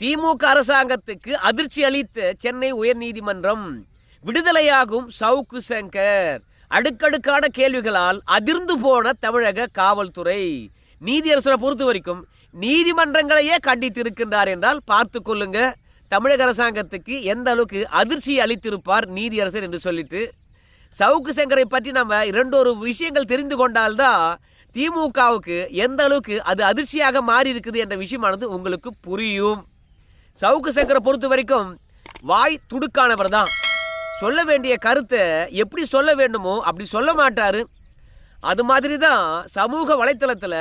திமுக அரசாங்கத்துக்கு அதிர்ச்சி அளித்த சென்னை உயர்நீதிமன்றம் விடுதலையாகும் சவுக்கு சங்கர். அடுக்கடுக்கான கேள்விகளால் அதிர்ந்து போன தமிழக காவல்துறை. நீதியரசரை பொறுத்த வரைக்கும் நீதிமன்றங்களையே கண்டித்து இருக்கின்றார் என்றால் பார்த்து கொள்ளுங்க. தமிழக அரசாங்கத்துக்கு எந்த அளவுக்கு அதிர்ச்சி அளித்திருப்பார் நீதியரசர் என்று சொல்லிட்டு சவுக்கு சங்கரை பற்றி நம்ம இரண்டொரு விஷயங்கள் தெரிந்து கொண்டால்தான் திமுகவுக்கு எந்த அளவுக்கு அது அதிர்ச்சியாக மாறி இருக்குது என்ற விஷயமானது உங்களுக்கு புரியும். சவுக்கு சங்கரை பொறுத்த வரைக்கும் வாய் துடுக்கானவர் தான். சொல்ல வேண்டிய கருத்தை எப்படி சொல்ல வேண்டுமோ அப்படி சொல்ல மாட்டார். அது மாதிரி தான் சமூக வலைத்தளத்தில்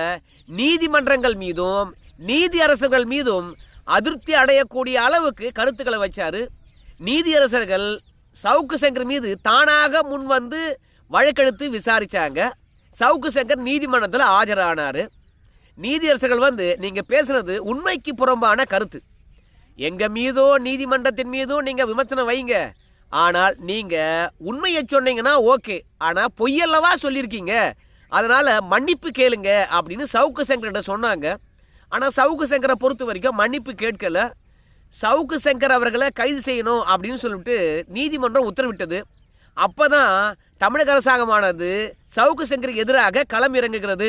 நீதிமன்றங்கள் மீதும் நீதியரசர்கள் மீதும் அதிருப்தி அடையக்கூடிய அளவுக்கு கருத்துக்களை வச்சார். நீதியரசர்கள் சவுக்கு சங்கர் மீது தானாக முன் வந்து வழக்கெடுத்து விசாரிச்சாங்க. சவுக்கு சங்கர் நீதிமன்றத்தில் ஆஜரானார். நீதியரசர்கள் வந்து நீங்கள் பேசுனது உண்மைக்கு புறம்பான கருத்து. எங்கள் மீதோ நீதிமன்றத்தின் மீதோ நீங்கள் விமர்சனம் வைங்க. ஆனால் நீங்கள் உண்மையை சொன்னீங்கன்னா ஓகே. ஆனால் பொய்யல்லவா சொல்லியிருக்கீங்க. அதனால் மன்னிப்பு கேளுங்க அப்படின்னு சவுக்கு சங்கர்கிட்ட சொன்னாங்க. ஆனால் சவுக்கு சங்கரை பொறுத்த வரைக்கும் மன்னிப்பு கேட்கல. சவுக்கு சங்கர் அவர்களை கைது செய்யணும் அப்படின்னு சொல்லிட்டு நீதிமன்றம் உத்தரவிட்டது. அப்போ தான் தமிழக அரசாங்கமானது சவுக்கு சங்கருக்கு எதிராக களம் இறங்குகிறது.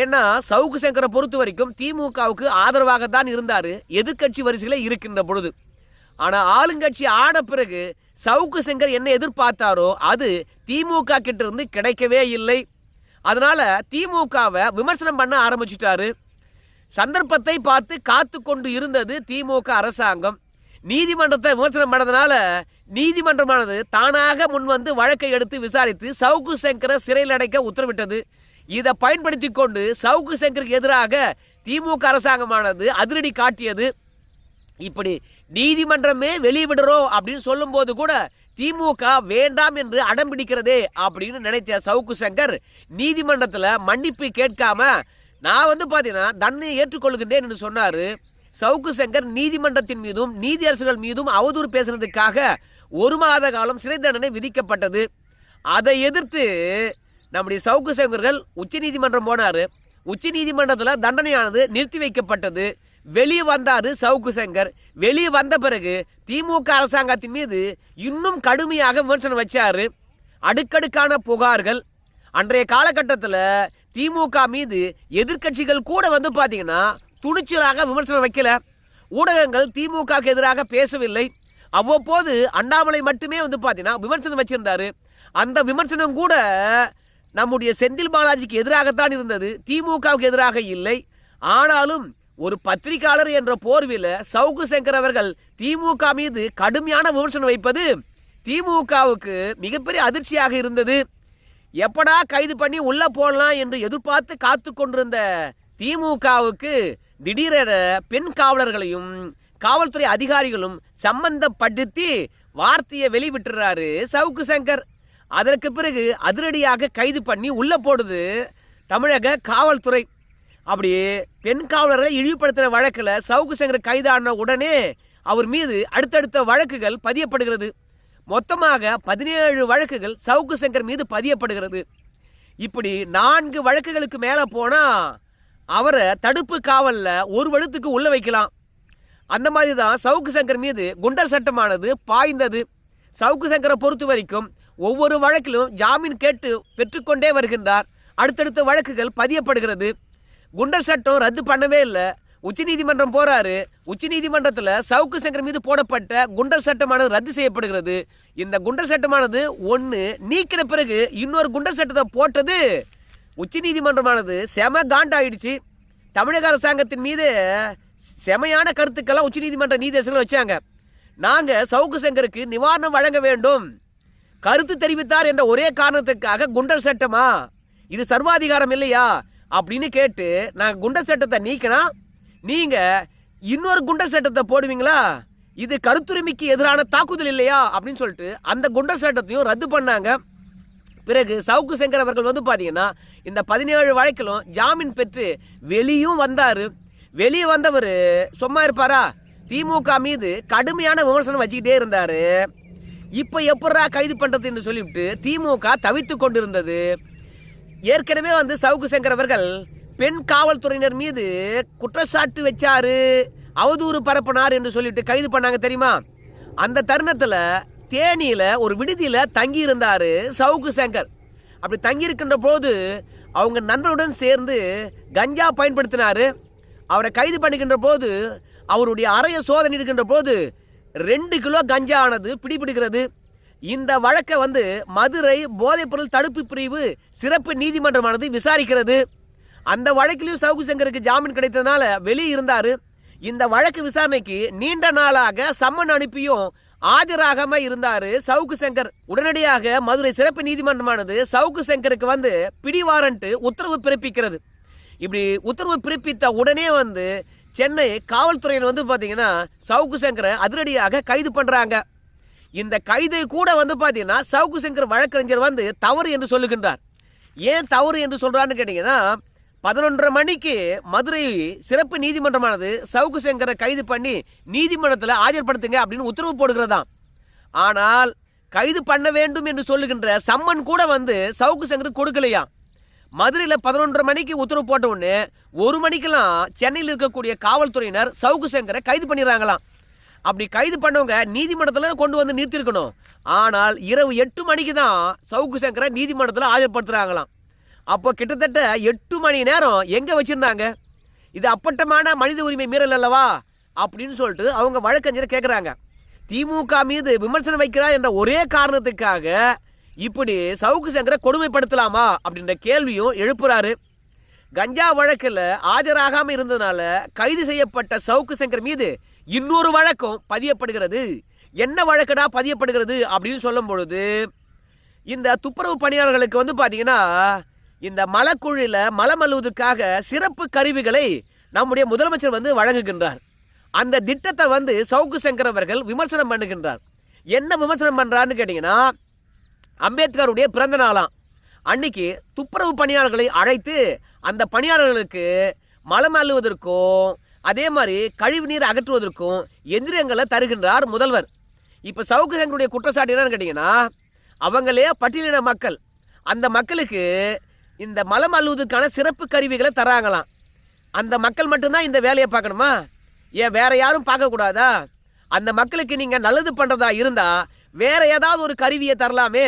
ஏன்னா சவுக்கு சங்கரை பொறுத்த வரைக்கும் திமுகவுக்கு ஆதரவாக தான் இருந்தார். எதிர்க்கட்சி வரிசையில் இருக்கின்ற பொழுது. ஆனால் ஆளுங்கட்சி ஆன பிறகு சவுக்கு சங்கர் என்ன எதிர்பார்த்தாரோ அது திமுக கிட்ட இருந்து கிடைக்கவே இல்லை. அதனால் திமுகவை விமர்சனம் பண்ண ஆரம்பிச்சிட்டாரு. சந்தர்ப்பத்தை பார்த்து காத்து கொண்டு இருந்தது திமுக அரசாங்கம். நீதிமன்றத்தை விமர்சனம் பண்ணதுனால நீதிமன்றமானது தானாக முன்வந்து வழக்கை எடுத்து விசாரித்து சவுக்கு சங்கரை சிறையில் அடைக்க உத்தரவிட்டது. இதை பயன்படுத்தி கொண்டு சவுக்கு சங்கருக்கு எதிராக திமுக அரசாங்கமானது அதிரடி காட்டியது. இப்படி நீதிமன்றமே வெளியே விடுறோம் அப்படின்னு சொல்லும்போது கூட திமுக வேண்டாம் என்று அடம் பிடிக்கிறதே அப்படின்னு நினைச்ச சவுக்கு சங்கர் நீதிமன்றத்தில் மன்னிப்பு கேட்காம நான் வந்து பார்த்தீங்கன்னா தண்டனை ஏற்றுக்கொள்கின்றேன் என்று சொன்னார். சவுக்கு சங்கர் நீதிமன்றத்தின் மீதும் நீதியரசர்கள் மீதும் அவதூறு பேசுறதுக்காக ஒரு மாத காலம் சிறை தண்டனை விதிக்கப்பட்டது. அதை எதிர்த்து நம்முடைய சவுக்கு சங்கர்கள் உச்ச நீதிமன்றம் போனார். உச்ச நீதிமன்றத்தில் தண்டனையானது நிறுத்தி வைக்கப்பட்டது. வெளியே வந்தார் சவுக்கு சங்கர். வெளியே வந்த பிறகு திமுக அரசாங்கத்தின் மீது இன்னும் கடுமையாக விமர்சனம் வச்சார். அடுக்கடுக்கான புகார்கள். அன்றைய காலகட்டத்தில் திமுக மீது எதிர்க்கட்சிகள் கூட வந்து பார்த்தீங்கன்னா துணிச்சலாக விமர்சனம் வைக்கல. ஊடகங்கள் திமுகவுக்கு எதிராக பேசவில்லை. அவ்வப்போது அண்ணாமலை மட்டுமே வந்து பார்த்தீங்கன்னா விமர்சனம் வச்சுருந்தாரு. அந்த விமர்சனம் கூட நம்முடைய செந்தில் பாலாஜிக்கு எதிராகத்தான் இருந்தது. திமுகவுக்கு எதிராக இல்லை. ஆனாலும் ஒரு பத்திரிகையாளர் என்ற போர்வில் சவுக்கு சங்கர் அவர்கள் திமுக மீது கடுமையான விமர்சனம் வைப்பது திமுகவுக்கு மிகப்பெரிய அதிர்ச்சியாக இருந்தது. எப்படா கைது பண்ணி உள்ள போடலாம் என்று எதிர்பார்த்து காத்து கொண்டிருந்த திமுகவுக்கு திடீரென பெண் காவலர்களையும் காவல்துறை அதிகாரிகளும் சம்பந்தப்படுத்தி வார்த்தையை வெளிவிட்டுறாரு சவுக்கு சங்கர். அதற்கு பிறகு அதிரடியாக கைது பண்ணி உள்ள போடுது தமிழக காவல்துறை. அப்படி பெண் காவலரை இழிவுபடுத்துகிற வழக்கில் சவுக்கு சங்கர் கைதான உடனே அவர் மீது அடுத்தடுத்த வழக்குகள் பதியப்படுகிறது. மொத்தமாக பதினேழு வழக்குகள் சவுக்கு சங்கர் மீது பதியப்படுகிறது. இப்படி நான்கு வழக்குகளுக்கு மேலே போனால் அவரை தடுப்பு காவலில் ஒரு வழுத்துக்கு உள்ளே வைக்கலாம். அந்த மாதிரி தான் சவுக்கு சங்கர் மீது குண்டர் சட்டமானது பாய்ந்தது. சவுக்கு சங்கரை பொறுத்த வரைக்கும் ஒவ்வொரு வழக்கிலும் ஜாமீன் கேட்டு பெற்றுக்கொண்டே வருகின்றார். அடுத்தடுத்த வழக்குகள் பதியப்படுகிறது. குண்டர் சட்டம் ரத்து பண்ணவே இல்லை. உச்சநீதிமன்றம் போறாரு. உச்சநீதிமன்றத்தில் சவுக்கு சங்கர் மீது போடப்பட்ட குண்டர் சட்டமானது ரத்து செய்யப்படுகிறது. இந்த குண்டர் சட்டமானது ஒன்று நீக்கின பிறகு இன்னொரு குண்டர் சட்டத்தை போட்டது. உச்சநீதிமன்றமானது செம காண்டாயிடுச்சு. தமிழக அரசாங்கத்தின் மீது செமையான கருத்துக்கெல்லாம் உச்சநீதிமன்ற நீதியரசர்கள் வச்சாங்க. நாங்கள் சவுக்கு சங்கருக்கு நிவாரணம் வழங்க வேண்டும். கருத்து தெரிவித்தார் என்ற ஒரே காரணத்துக்காக குண்டர் சட்டமா? இது சர்வாதிகாரம் இல்லையா? அப்படின்னு கேட்டு நாங்கள் குண்டர் சட்டத்தை நீக்கினா நீங்கள் இன்னொரு குண்டர் சட்டத்தை போடுவீங்களா? இது கருத்துரிமைக்கு எதிரான தாக்குதல் இல்லையா? அப்படின்னு சொல்லிட்டு அந்த குண்டர் சட்டத்தையும் ரத்து பண்ணாங்க. பிறகு சவுக்கு சங்கர் அவர்கள் வந்து பார்த்தீங்கன்னா இந்த பதினேழு வழக்கிலும் ஜாமீன் பெற்று வெளியும் வந்தார். வெளியே வந்தவர் சும்மா இருப்பாரா? திமுக மீது கடுமையான விமர்சனம் வச்சுக்கிட்டே இருந்தார். இப்போ எப்படா கைது பண்ணுறது என்று சொல்லிவிட்டு திமுக தவித்து கொண்டிருந்தது. ஏற்கனவே வந்து சவுக்கு சங்கர் அவர்கள் பெண் காவல்துறையினர் மீது குற்றச்சாட்டு வச்சாரு. அவதூறு பரப்பினார் என்று சொல்லிட்டு கைது பண்ணாங்க தெரியுமா? அந்த தருணத்தில் தேனியில் ஒரு விடுதியில் தங்கி இருந்தார் சவுக்கு சங்கர். அப்படி தங்கியிருக்கின்ற போது அவங்க நண்பருடன் சேர்ந்து கஞ்சா பயன்படுத்தினார். அவரை கைது பண்ணிக்கின்ற போது அவருடைய அறைய சோதனை இருக்கின்ற போது ரெண்டு கிலோ கஞ்சா ஆனது பிடிபிடிக்கிறது இந்த வழக்கை வந்து மதுரை போதைப்பொருள் தடுப்பு பிரிவு சிறப்பு நீதிமன்றமானது விசாரிக்கிறது. அந்த வழக்கிலையும் சவுக்கு சங்கருக்கு ஜாமீன் கிடைத்ததுனால வெளியே இருந்தார். இந்த வழக்கு விசாரணைக்கு நீண்ட நாளாக சம்மன் அனுப்பியும் ஆஜராகாம இருந்தார் சவுக்கு சங்கர். உடனடியாக மதுரை சிறப்பு நீதிமன்றமானது சவுக்கு சங்கருக்கு வந்து பிடி உத்தரவு பிறப்பிக்கிறது. இப்படி உத்தரவு பிறப்பித்த உடனே வந்து சென்னை காவல்துறையினர் வந்து பார்த்தீங்கன்னா சவுக்கு சங்கரை அதிரடியாக கைது பண்ணுறாங்க இந்த கைதை கூட வந்து பார்த்தீங்கன்னா சவுக்கு சங்கர் வழக்கறிஞர் வந்து தவறு என்று சொல்லுகின்றார். ஏன் தவறு என்று சொல்கிறான்னு கேட்டிங்கன்னா பதினொன்றரை மணிக்கு மதுரை சிறப்பு நீதிமன்றமானது சவுக்கு சங்கரை கைது பண்ணி நீதிமன்றத்தில் ஆஜர்படுத்துங்க அப்படின்னு உத்தரவு போடுகிறதாம். ஆனால் கைது பண்ண வேண்டும் என்று சொல்லுகின்ற சம்மன் கூட வந்து சவுக்கு சங்கர் கொடுக்கலையாம். மதுரையில் பதினொன்றரை மணிக்கு உத்தரவு போட்ட உடனே ஒரு மணிக்கெல்லாம் சென்னையில் இருக்கக்கூடிய காவல்துறையினர் சவுக்கு சங்கரை கைது பண்ணிடுறாங்களாம். அப்படி கைது பண்ணவங்க நீதிமன்றத்தில் கொண்டு வந்து நிறுத்திருக்கணும். ஆனால் இரவு எட்டு மணிக்கு தான் சவுக்கு சங்கரை நீதிமன்றத்தில் ஆஜர்படுத்துகிறாங்களாம் அப்போ கிட்டத்தட்ட எட்டு மணி நேரம் எங்கே வச்சுருந்தாங்க? இது அப்பட்டமான மனித உரிமை மீறல் அல்லவா? அப்படின்னு சொல்லிட்டு அவங்க வழக்கறிஞரை கேட்குறாங்க திமுக மீது விமர்சனம் வைக்கிறார் என்ற ஒரே காரணத்துக்காக இப்படி சவுக்கு சங்கரை கொடுமைப்படுத்தலாமா அப்படின்ற கேள்வியும் எழுப்புறாரு. கஞ்சா வழக்கில் ஆஜராகாமல் இருந்ததுனால கைது செய்யப்பட்ட சவுக்கு சங்கர் மீது இன்னொரு வழக்கும் பதியப்படுகிறது. என்ன வழக்கடா பதியப்படுகிறது அப்படின்னு சொல்லும் பொழுது இந்த துப்புரவு பணியாளர்களுக்கு வந்து பார்த்தீங்கன்னா இந்த மலக்குழியில் மலம் அழுவதற்காக சிறப்பு கருவிகளை நம்முடைய முதலமைச்சர் வந்து வழங்குகின்றார். அந்த திட்டத்தை வந்து சவுக்கு சங்கர் அவர்கள் விமர்சனம் பண்ணுகின்றார். என்ன விமர்சனம் பண்ணுறாருன்னு கேட்டிங்கன்னா அம்பேத்கருடைய பிறந்த நாளாம். அன்னைக்கு துப்புரவு பணியாளர்களை அழைத்து அந்த பணியாளர்களுக்கு மலம் அள்ளுவதற்கும் அதே மாதிரி கழிவு நீர் அகற்றுவதற்கும் எந்திரங்களை தருகின்றார் முதல்வர். இப்போ சவுக்கு சங்கருடைய குற்றச்சாட்டு என்னன்னு கேட்டிங்கன்னா அவங்களே பட்டியலின மக்கள். அந்த மக்களுக்கு இந்த மலம் அள்ளுவதற்கான சிறப்பு கருவிகளை தராங்களாம். அந்த மக்கள் மட்டும்தான் இந்த வேலையை பார்க்கணுமா? ஏன் வேற யாரும் பார்க்கக்கூடாதா? அந்த மக்களுக்கு நீங்கள் நல்லது பண்ணுறதா இருந்தால் வேற ஏதாவது ஒரு கருவியை தரலாமே.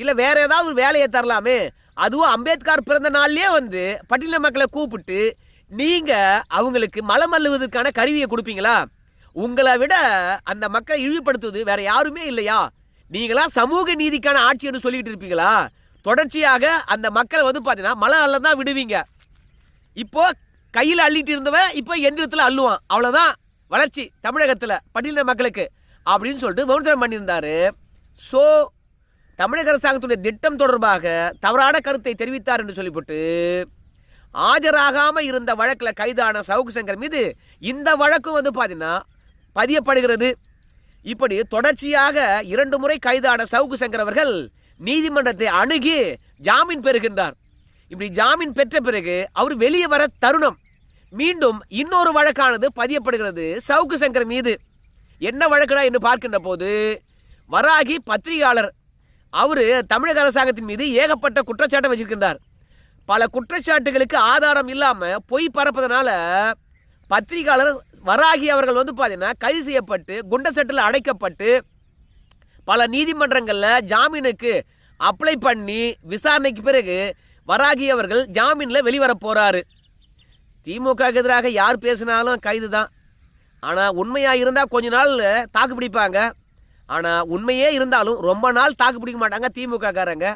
இல்லை வேற ஏதாவது ஒரு வேலையை தரலாமே? அதுவும் அம்பேத்கர் பிறந்த நாள்லயே வந்து பட்டியல மக்களை கூப்பிட்டு நீங்கள் அவங்களுக்கு மலம் அள்ளுவதற்கான கருவியை கொடுப்பீங்களா? உங்களை விட அந்த மக்களை இழிவுபடுத்துவது வேற யாருமே இல்லையா? நீங்களா சமூக நீதிக்கான ஆட்சின்னு சொல்லிட்டு இருப்பீங்களா? தொடர்ச்சியாக அந்த மக்கள் வந்து பார்த்தீங்கன்னா மலை அள்ள தான் விடுவீங்க. இப்போ கையில் அள்ளிட்டு இருந்தவன் இப்போ எந்திரத்தில் அள்ளுவான். அவ்வளோதான் வளர்ச்சி தமிழகத்தில் பட்டியலின மக்களுக்கு அப்படின்னு சொல்லிட்டு விமர்சனம் பண்ணியிருந்தாரு. ஸோ தமிழக அரசாங்கத்துடைய திட்டம் தொடர்பாக தவறான கருத்தை தெரிவித்தார் என்று சொல்லிவிட்டு ஆஜராகாமல் இருந்த வழக்கில் கைதான சவுக்கு சங்கர் மீது இந்த வழக்கும் வந்து பார்த்தீங்கன்னா பதியப்படுகிறது. இப்படி தொடர்ச்சியாக இரண்டு முறை கைதான சவுக்கு சங்கர் அவர்கள் நீதிமன்றத்தை அணுகி ஜாமீன் பெறுகின்றார். இப்படி ஜாமீன் பெற்ற பிறகு அவர் வெளியே வர தருணம். மீண்டும் இன்னொரு வழக்கானது பதியப்படுகிறது சவுக்கு சங்கர் மீது. என்ன வழக்குடா என்று பார்க்கின்ற போது வராகி பத்திரிகையாளர் அவர் தமிழக அரசாங்கத்தின் மீது ஏகப்பட்ட குற்றச்சாட்டை வச்சிருக்கின்றார். பல குற்றச்சாட்டுகளுக்கு ஆதாரம் இல்லாமல் பொய் பரப்பதனால பத்திரிகையாளர் வராகி அவர்கள் வந்து பார்த்தீங்கன்னா கைது செய்யப்பட்டு குண்டர் சட்டில் அடைக்கப்பட்டு பல நீதிமன்றங்களில் ஜாமீனுக்கு அப்ளை பண்ணி விசாரணைக்கு பிறகு வராகி அவர்கள் ஜாமீனில் வெளிவர போகிறாரு திமுகவுக்கு எதிராக யார் பேசினாலும் கைது தான் ஆனால் உண்மையாக இருந்தால் கொஞ்ச நாள் தாக்கு பிடிப்பாங்க. ஆனால் உண்மையே இருந்தாலும் ரொம்ப நாள் தாக்கு பிடிக்க மாட்டாங்க திமுகக்காரங்க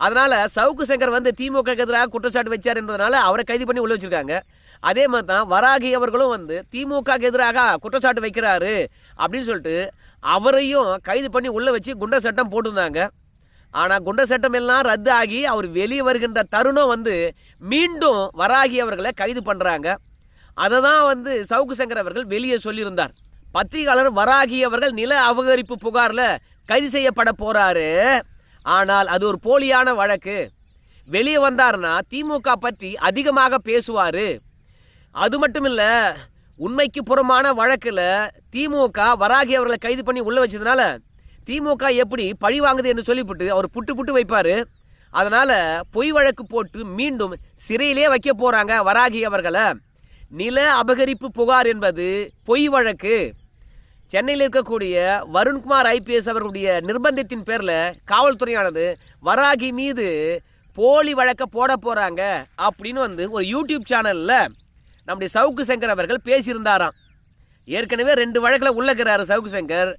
அதனால் சவுக்கு சங்கர் வந்து திமுக எதிராக குற்றச்சாட்டு வச்சார் என்பதனால அவரை கைது பண்ணி உள்ள வச்சிருக்காங்க. அதே மாதிரி தான் வராகி அவர்களும் வந்து திமுக எதிராக குற்றச்சாட்டு வைக்கிறாரு அப்படின்னு சொல்லிட்டு அவரையும் கைது பண்ணி உள்ளே வச்சு குண்டர் சட்டம் போட்டிருந்தாங்க. ஆனால் குண்டர் சட்டம் எல்லாம் ரத்து ஆகி அவர் வெளியே வருகின்ற தருணம் வந்து மீண்டும் வராகி அவர்களை கைது பண்ணுறாங்க அதை தான் வந்து சவுக்கு சங்கர் அவர்கள் வெளியே சொல்லியிருந்தார். பத்திரிகையாளர் வராகி அவர்கள் நில அபகரிப்பு புகாரில் கைது செய்யப்பட போகிறாரு ஆனால் அது ஒரு போலியான வழக்கு. வெளியே வந்தார்னா திமுக பற்றி அதிகமாக பேசுவார். அது மட்டும் இல்லை உண்மைக்கு புறமான வழக்கில் திமுக வராகி அவர்களை கைது பண்ணி உள்ளே வச்சதுனால திமுக எப்படி பழி வாங்குது என்று சொல்லிவிட்டு அவர் புட்டு புட்டு வைப்பார். அதனால் பொய் வழக்கு போட்டு மீண்டும் சிறையிலே வைக்க போகிறாங்க வராகி அவர்களை. நில அபகரிப்பு புகார் என்பது பொய் வழக்கு. சென்னையில் இருக்கக்கூடிய வருண்குமார் ஐபிஎஸ் அவர்களுடைய நிர்பந்தத்தின் பேரில் காவல்துறையானது வராகி மீது போலி வழக்க போட போகிறாங்க அப்படின்னு வந்து ஒரு யூடியூப் சேனலில் நம்முடைய சவுக்கு சங்கர் அவர்கள் பேசியிருந்தாராம். ஏற்கனவே ரெண்டு வழக்கில் உள்ளக்கிறாரு சவுக்கு சங்கர்.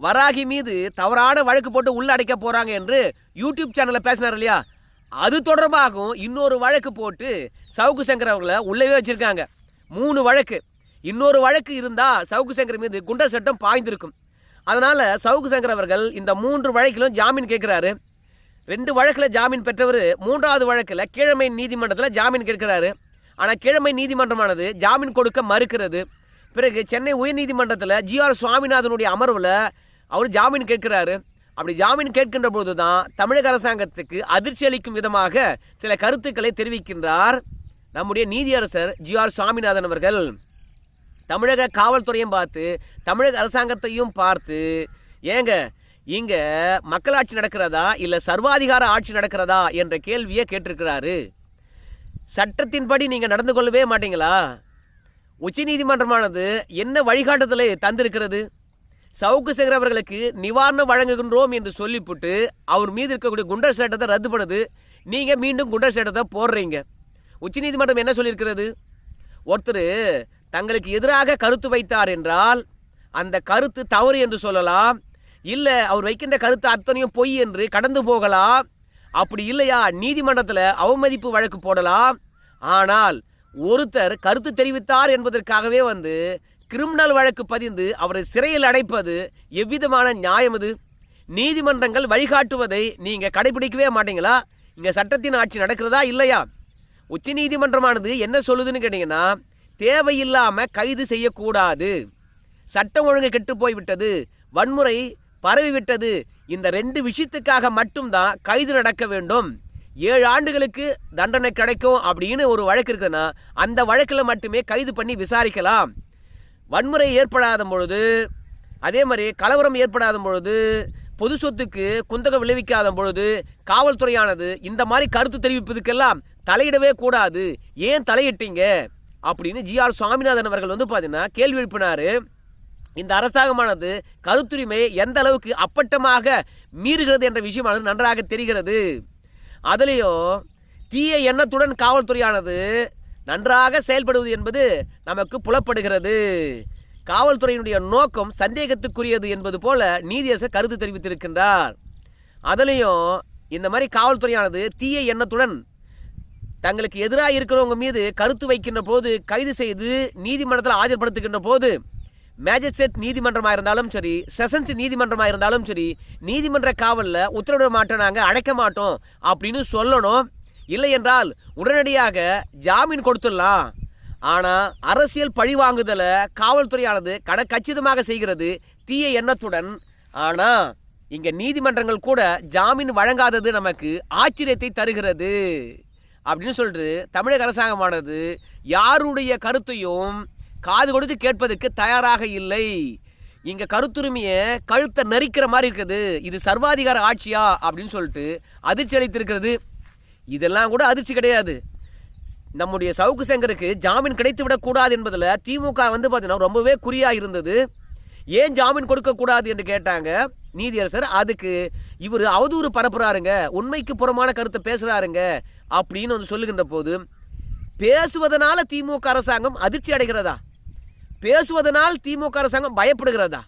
வராகி மீது தவறான வழக்கு போட்டு உள்ள அடைக்க போகிறாங்க என்று யூடியூப் சேனலில் பேசினார் இல்லையா? அது தொடர்பாகவும் இன்னொரு வழக்கு போட்டு சவுக்கு சங்கர் அவர்களை உள்ளவே வச்சுருக்காங்க. மூணு வழக்கு. இன்னொரு வழக்கு இருந்தால் சவுக்கு சங்கர் மீது குண்டர் சட்டம் பாய்ந்திருக்கும். அதனால் சவுக்கு சங்கர் அவர்கள் இந்த மூன்று வழக்கிலும் ஜாமீன் கேட்குறாரு. ரெண்டு வழக்கில் ஜாமீன் பெற்றவர் மூன்றாவது வழக்கில் கீழமை நீதிமன்றத்தில் ஜாமீன் கேட்கிறாரு. ஆனால் கீழமை நீதிமன்றமானது ஜாமீன் கொடுக்க மறுக்கிறது. பிறகு சென்னை உயர்நீதிமன்றத்தில் ஜிஆர் சுவாமிநாதனுடைய அமர்வில் அவர் ஜாமீன் கேட்கிறாரு. அப்படி ஜாமீன் கேட்கின்ற போது தான் தமிழக அரசாங்கத்துக்கு அதிர்ச்சி அளிக்கும் விதமாக சில கருத்துக்களை தெரிவிக்கின்றார் நம்முடைய நீதியரசர் ஜி ஆர் சுவாமிநாதன் அவர்கள். தமிழக காவல்துறையும் பார்த்து தமிழக அரசாங்கத்தையும் பார்த்து ஏங்க இங்கே மக்களாட்சி நடக்கிறதா இல்லை சர்வாதிகார ஆட்சி நடக்கிறதா என்ற கேள்வியை கேட்டிருக்கிறாரு. சட்டத்தின்படி நீங்கள் நடந்து கொள்ளவே மாட்டீங்களா? உச்சநீதிமன்றமானது என்ன வழிகாட்டுதலை தந்திருக்கிறது? சவுக்கு சேகர் அவர்களுக்கு நிவாரணம் வழங்குகின்றோம் என்று சொல்லிவிட்டு அவர் மீது இருக்கக்கூடிய குண்டர் சட்டத்தை ரத்து பண்ணுது நீங்கள் மீண்டும் குண்டர் சட்டத்தை போடுறீங்க. உச்சநீதிமன்றம் என்ன சொல்லியிருக்கிறது? ஒருத்தர் தங்களுக்கு எதிராக கருத்து வைத்தார் என்றால் அந்த கருத்து தவறு என்று சொல்லலாம். இல்லை அவர் வைக்கின்ற கருத்து அத்தனையும் பொய் என்று கடந்து போகலாம். அப்படி இல்லையா? நீதிமன்றத்தில் அவமதிப்பு வழக்கு போடலாம். ஆனால் ஒருத்தர் கருத்து தெரிவித்தார் என்பதற்காகவே வந்து கிரிமினல் வழக்கு பதிந்து அவரை சிறையில் அடைப்பது எவ்விதமான நியாயம் இது நீதிமன்றங்கள் வழிகாட்டுவதை நீங்கள் கடைபிடிக்கவே மாட்டீங்களா? இங்கே சட்டத்தின் ஆட்சி நடக்கிறதா இல்லையா? உச்ச நீதிமன்றமானது என்ன சொல்லுதுன்னு கேட்டிங்கன்னா தேவையில்லாமல் கைது செய்யக்கூடாது. சட்டம் ஒழுங்கு கெட்டு போய்விட்டது. வன்முறை பரவிவிட்டது இந்த ரெண்டு விஷயத்துக்காக மட்டும்தான் கைது நடக்க வேண்டும். ஏழு ஆண்டுகளுக்கு தண்டனை கிடைக்கும் அப்படின்னு ஒரு வழக்கு இருக்குதுன்னா அந்த வழக்கில் மட்டுமே கைது பண்ணி விசாரிக்கலாம். வன்முறை ஏற்படாத பொழுது அதே மாதிரி கலவரம் ஏற்படாத பொழுது பொது சொத்துக்கு குந்தகம் விளைவிக்காத பொழுது காவல்துறையானது இந்த மாதிரி கருத்து தெரிவிப்பதுக்கெல்லாம் தலையிடவே கூடாது. ஏன் தலையிட்டீங்க? அப்படின்னு ஜிஆர் சுவாமிநாதன் அவர்கள் வந்து பார்த்தீங்கன்னா கேள்வி எழுப்பினார். இந்த அரசாங்கமானது கருத்துரிமையை எந்த அளவுக்கு அப்பட்டமாக மீறுகிறது என்ற விஷயமானது நன்றாக தெரிகிறது. அதுலேயும் தீய எண்ணத்துடன் காவல்துறையானது நன்றாக செயல்படுவது என்பது நமக்கு புலப்படுகிறது. காவல்துறையினுடைய நோக்கம் சந்தேகத்துக்குரியது என்பது போல நீதியரசர் கருத்து தெரிவித்திருக்கின்றார். அதுலேயும் இந்த மாதிரி காவல்துறையானது தீய எண்ணத்துடன் தங்களுக்கு எதிராக இருக்கிறவங்க மீது கருத்து வைக்கின்ற போது கைது செய்து நீதிமன்றத்தில் ஆஜர்படுத்துகின்ற போது மேஜிஸ்ட்ரேட் நீதிமன்றமாக இருந்தாலும் சரி செஷன்ஸ் நீதிமன்றமாக இருந்தாலும் சரி நீதிமன்ற காவலில் உத்தரவிட மாட்டோம் நாங்கள் அடைக்க மாட்டோம் அப்படின்னு சொல்லணும். இல்லை என்றால் உடனடியாக ஜாமீன் கொடுத்துடலாம். ஆனால் அரசியல் பழி வாங்குதலை காவல்துறையானது கட கச்சிதமாக செய்கிறது தீய எண்ணத்துடன். ஆனால் இங்கே நீதிமன்றங்கள் கூட ஜாமீன் வழங்காதது நமக்கு ஆச்சரியத்தை தருகிறது. அப்படின்னு சொல்லிட்டு தமிழக அரசாங்கமானது யாருடைய கருத்தையும் காது கொடுத்து கேட்பதற்கு தயாராக இல்லை. இங்கே கருத்துரிமையை கழுத்தை நரிக்கிற மாதிரி இருக்குது. இது சர்வாதிகார ஆட்சியா அப்படின்னு சொல்லிட்டு அதிர்ச்சி அளித்திருக்கிறது. இதெல்லாம் கூட அதிர்ச்சி கிடையாது. நம்முடைய சவுக்கு சங்கருக்கு ஜாமீன் கிடைத்து விடக்கூடாது என்பதில் திமுக வந்து பார்த்தீங்கன்னா ரொம்பவே குறியாக இருந்தது. ஏன் ஜாமீன் கொடுக்கக்கூடாது என்று கேட்டாங்க. நீதியரசர் அதுக்கு இவர் அவதூறு பரப்புறாருங்க. உண்மைக்கு புறமான கருத்தை பேசுகிறாருங்க அப்படின்னு வந்து சொல்லுகின்ற போது பேசுவதனால திமுக அரசாங்கம் அதிர்ச்சி அடைகிறதா? பேசுவதனால் திமுக அரசாங்கம் பயப்படுகிறதா?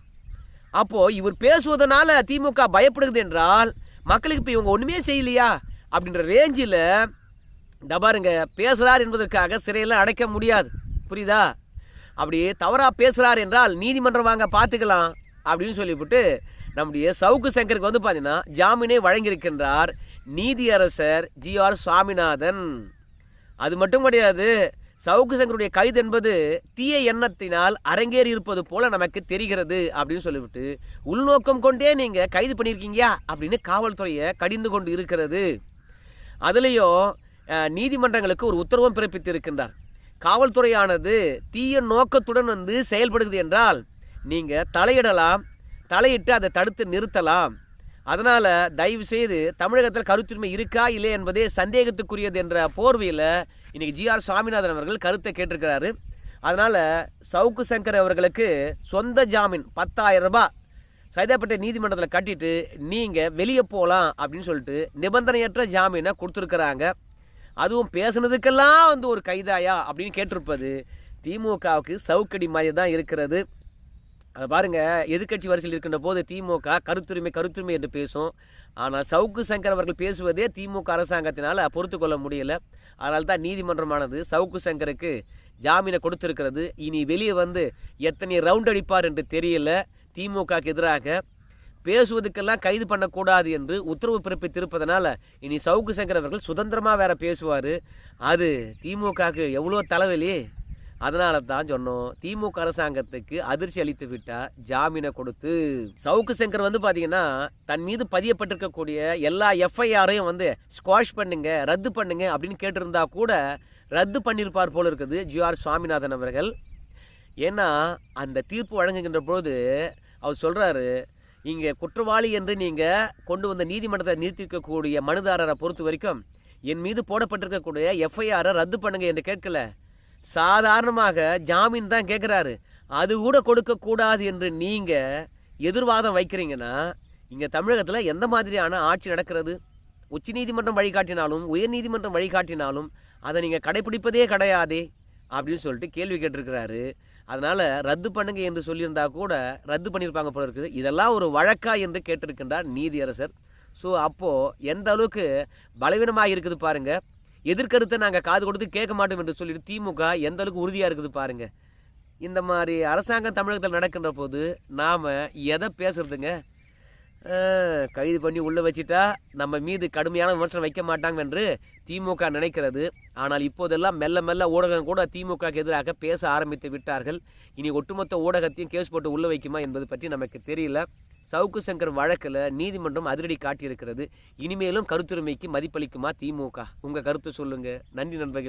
அப்போது இவர் பேசுவதனால திமுக பயப்படுகிறது என்றால் மக்களுக்கு இப்போ இவங்க ஒன்றுமே செய்யலையா? அப்படின்ற ரேஞ்சில் டபாருங்க பேசுகிறார் என்பதற்காக சிறையில் அடைக்க முடியாது. புரியுதா? அப்படி தவறாக பேசுகிறார் என்றால் நீதிமன்றம் வாங்க பார்த்துக்கலாம் அப்படின்னு சொல்லிவிட்டு நம்முடைய சவுக்கு சங்கருக்கு வந்து பார்த்தீங்கன்னா ஜாமீனை வழங்கியிருக்கின்றார் நீதியரசர் ஜி ஆர் சுவாமிநாதன். அது மட்டும் கிடையாது சவுக்கு சங்கருடைய கைது என்பது தீய எண்ணத்தினால் அரங்கேறி இருப்பது போல நமக்கு தெரிகிறது அப்படின்னு சொல்லிவிட்டு உள்நோக்கம் கொண்டே நீங்கள் கைது பண்ணியிருக்கீங்க அப்படின்னு காவல்துறையை கடிந்து கொண்டு இருக்கிறது. அதுலேயும் நீதிமன்றங்களுக்கு ஒரு உத்தரவும் பிறப்பித்திருக்கின்றார். காவல்துறையானது தீய நோக்கத்துடன் வந்து செயல்படுகிறது என்றால் நீங்கள் தலையிடலாம் தலையிட்டு அதை தடுத்து நிறுத்தலாம். அதனால் தயவு செய்து தமிழகத்தில் கருத்துரிமை இருக்கா இல்லை என்பதே சந்தேகத்துக்குரியது என்ற போர்வையில் இன்றைக்கி ஜிஆர் சுவாமிநாதன் அவர்கள் கருத்தை கேட்டிருக்கிறாரு. அதனால் சவுக்கு சங்கர் அவர்களுக்கு சொந்த ஜாமீன் பத்தாயிரம் ரூபாய். சைதாப்பேட்டை நீதிமன்றத்தில் கட்டிட்டு நீங்கள் வெளியே போகலாம் அப்படின்னு சொல்லிட்டு நிபந்தனையற்ற ஜாமீனை கொடுத்துருக்குறாங்க. அதுவும் பேசுனதுக்கெல்லாம் வந்து ஒரு கைதாயா அப்படின்னு கேட்டிருப்பது திமுகவுக்கு சவுக்கடி மாதிரி தான் இருக்கிறது. அதை பாருங்கள் எதிர்க்கட்சி வரிசையில் இருக்கின்ற போது திமுக கருத்துரிமை கருத்துரிமை என்று பேசும். ஆனால் சவுக்கு சங்கர் அவர்கள் பேசுவதே திமுக அரசாங்கத்தினால் பொறுத்து கொள்ள முடியல. அதனால தான் நீதிமன்றமானது சவுக்கு சங்கருக்கு ஜாமீனை கொடுத்துருக்கிறது. இனி வெளியே வந்து எத்தனை ரவுண்ட் அடிப்பார் என்று தெரியல. திமுகக்கு எதிராக பேசுவதுக்கெல்லாம் கைது பண்ணக்கூடாது என்று உத்தரவு பிறப்பித்திருப்பதனால் இனி சவுக்கு சங்கர் அவர்கள் சுதந்திரமாக வேற பேசுவார். அது திமுகக்கு எவ்வளோ தலைவலி? அதனால தான் சொன்னோம் திமுக அரசாங்கத்துக்கு அதிர்ச்சி அளித்து விட்டா ஜாமீனை கொடுத்து. சவுக்கு சங்கர் வந்து பார்த்தீங்கன்னா தன் மீது பதியப்பட்டிருக்கக்கூடிய எல்லா எஃப்ஐஆரையும் வந்து ஸ்குவாஷ் பண்ணுங்க ரத்து பண்ணுங்க அப்படின்னு கேட்டிருந்தா கூட ரத்து பண்ணியிருப்பார் போல இருக்குது ஜிஆர் சுவாமிநாதன் அவர்கள். ஏன்னா அந்த தீர்ப்பு வழங்குகின்ற பொழுது அவர் சொல்கிறாரு இங்கே குற்றவாளி என்று நீங்கள் கொண்டு வந்த நீதிமன்றத்தை நிறுத்திக்கக்கூடிய மனுதாரரை பொறுத்த வரைக்கும் என் மீது போடப்பட்டிருக்கக்கூடிய எஃப்ஐஆரை ரத்து பண்ணுங்க என்று கேட்கல. சாதாரணமாக ஜாமீன் தான் கேட்குறாரு அது கூட கொடுக்கக்கூடாது என்று நீங்கள் எதிர்வாதம் வைக்கிறீங்கன்னா இங்கே தமிழகத்தில் எந்த மாதிரியான ஆட்சி நடக்கிறது? உச்சநீதிமன்றம் வழிகாட்டினாலும் உயர்நீதிமன்றம் வழிகாட்டினாலும் அதை நீங்கள் கடைப்பிடிப்பதே கிடையாதே அப்படின்னு சொல்லிட்டு கேள்வி கேட்டிருக்கிறாரு. அதனால் ரத்து பண்ணுங்க என்று சொல்லியிருந்தா கூட ரத்து பண்ணியிருப்பாங்க போல இருக்குது. இதெல்லாம் ஒரு வழக்கா என்று கேட்டிருக்கின்றார் நீதியரசர். ஸோ அப்போது எந்த அளவுக்கு பலவீனமாக இருக்குது பாருங்கள் எதிர்கருத்தை நாங்கள் காது கொடுத்து கேட்க மாட்டோம் என்று சொல்லிட்டு திமுக எந்த அளவுக்கு உறுதியாக இருக்குது பாருங்க. இந்த மாதிரி அரசாங்கம் தமிழகத்தில் நடக்கின்ற போது நாம் எதை பேசுறதுங்க? கைது பண்ணி உள்ளே வச்சுட்டா நம்ம மீது கடுமையான விமர்சனம் வைக்க மாட்டாங்க என்று திமுக நினைக்கிறது. ஆனால் இப்போதெல்லாம் மெல்ல மெல்ல ஊடகம் கூட திமுகக்கு எதிராக பேச ஆரம்பித்து விட்டார்கள். இனி ஒட்டுமொத்த ஊடகத்தையும் கேஸ் போட்டு உள்ளே வைக்குமா என்பது பற்றி நமக்கு தெரியல. சவுக்கு சங்கர் வழக்கில் நீதிமன்றம் அதிரடி காட்டியிருக்கிறது. இனிமேலும் கருத்துரிமைக்கு மதிப்பளிக்குமா திமுக? உங்கள் கருத்து சொல்லுங்க. நன்றி நண்பர்கள்.